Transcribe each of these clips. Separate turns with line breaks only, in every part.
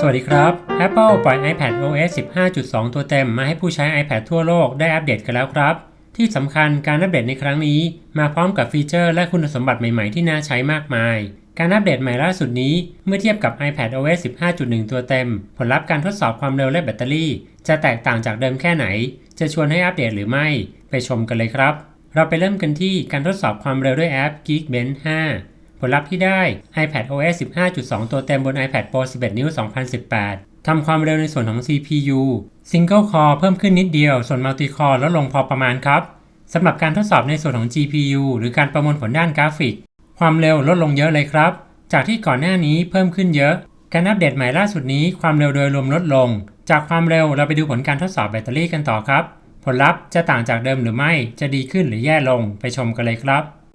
สวัสดีครับ Apple ปล่อย iPad OS 15.2 ตัวเต็มมาให้ผู้ใช้ iPad ทั่วโลกได้อัปเดตกันแล้วครับ ที่สำคัญการอัปเดตในครั้งนี้ มาพร้อมกับฟีเจอร์และคุณสมบัติใหม่ๆที่น่าใช้มากมาย การอัปเดตใหม่ล่าสุดนี้ เมื่อเทียบกับ iPad OS 15.1 ตัวเต็ม ผลลัพธ์การทดสอบความเร็วและแบตเตอรี่ จะแตกต่างจากเดิมแค่ไหน จะชวนให้อัปเดตหรือไม่ ไปชมกันเลยครับ เราไปเริ่มกันที่การทดสอบความเร็วด้วยแอป Geekbench 5 ผลลัพธ์ที่ได้ iPad OS 15.2 ตัวเต็มบน iPad Pro 11 นิ้ว 2018 ทำความเร็วในส่วนของ CPU Single Core เพิ่มขึ้นนิดเดียว ส่วน Multi Core ลดลงพอประมาณครับ สำหรับการทดสอบในส่วนของ GPU หรือการประมวลผลด้านกราฟิก ความเร็วลดลงเยอะเลยครับ จากที่ก่อนหน้านี้เพิ่มขึ้นเยอะ การอัปเดตใหม่ล่าสุดนี้ความเร็วโดยรวมลดลง จากความเร็วเราไปดูผลการทดสอบแบตเตอรี่กันต่อครับ ผลลัพธ์จะต่างจากเดิมหรือไม่ จะดีขึ้นหรือแย่ลง ไปชมกันเลยครับ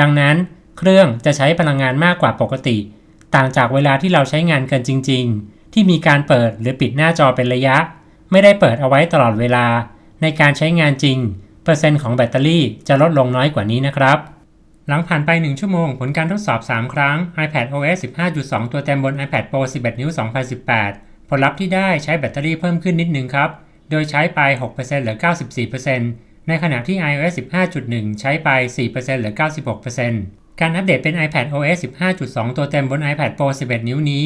ดังนั้นเครื่องจะใช้พลังงานมากกว่าปกติ ต่างจากเวลาที่เราใช้งานกันจริง ๆ ที่มีการเปิดหรือปิดหน้าจอเป็นระยะ ไม่ได้เปิดเอาไว้ตลอดเวลา ในการใช้งานจริง เปอร์เซ็นต์ของแบตเตอรี่จะลดลงน้อยกว่านี้นะครับ หลังผ่านไป 1 ชั่วโมงผลการทดสอบ 3 ครั้ง iPad OS 15.2 ตัวเต็มบน iPad Pro 11 นิ้ว 2018 ผลลัพธ์ที่ได้ใช้แบตเตอรี่เพิ่มขึ้นนิดนึงครับ โดยใช้ไป6%เหลือ 94% ในขณะที่ iOS 15.1 ใช้ไป4%เหลือ 96%การอัปเดตเป็น iPad OS 15.2 ตัวเต็มบน iPad Pro 11 นิ้วนี้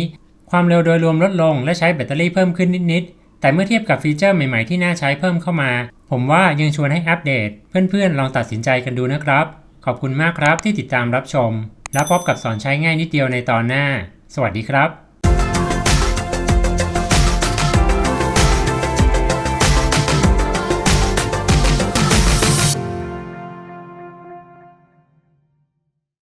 ความเร็วโดยรวมลดลงและใช้แบตเตอรี่เพิ่มขึ้นนิด ๆ แต่เมื่อเทียบกับฟีเจอร์ใหม่ ๆ ที่น่าใช้เพิ่มเข้ามา ผมว่ายังชวนให้อัปเดต เพื่อน ๆ ลองตัดสินใจกันดูนะครับ ขอบคุณมากครับที่ติดตามรับชม แล้วพบกับสอนใช้ง่ายนิดเดียวในตอนหน้า สวัสดีครับ